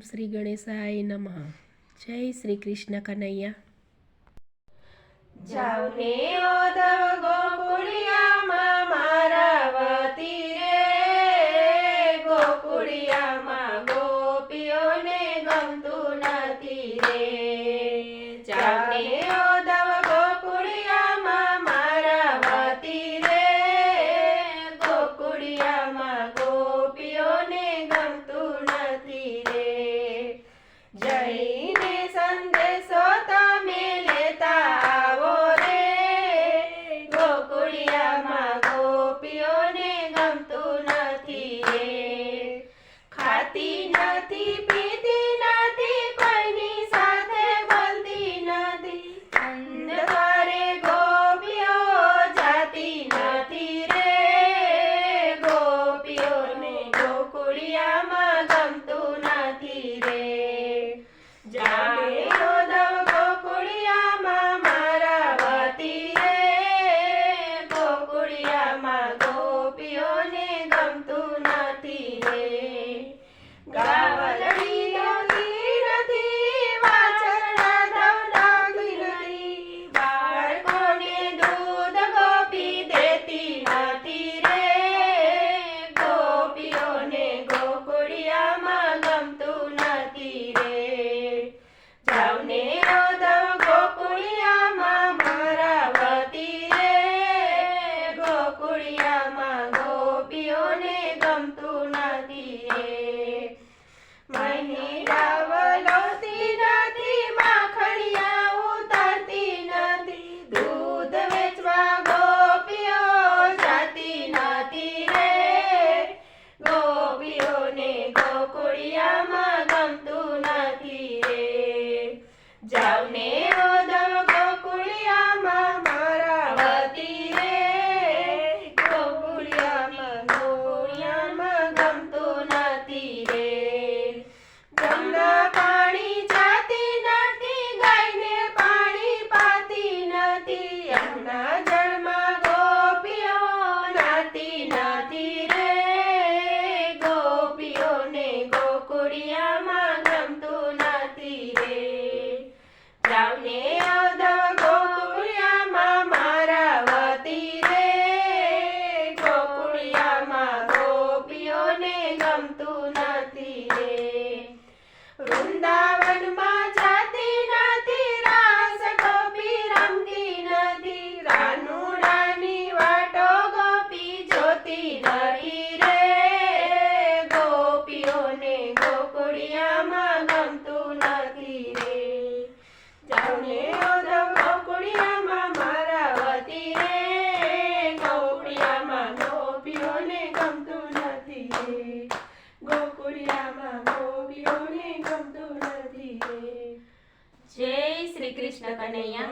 શ્રી ગણેશાય નમઃ. જય શ્રી કૃષ્ણ કનૈયા. જાવને ઓ ખાતી નથી, પીતી નથી, કોઈની સાથે બોલતી નથી. અંધકારે ગોપીઓ જાતી નથી રે. ગોપીઓને ગોકુળિયામાં ગમતું નથી રે. જાણે ઉદવ ગોકુળિયામાં મારા ગોપીઓ ગમતું નથી. રે મહિની નથી. દૂધ વેચવા ગોપીઓ જાતી નથી રે. ગોપીઓને ગોકુળિયામાં ನಾತಿ ನಾತಿರ શ્રી કૃષ્ણ કનૈયા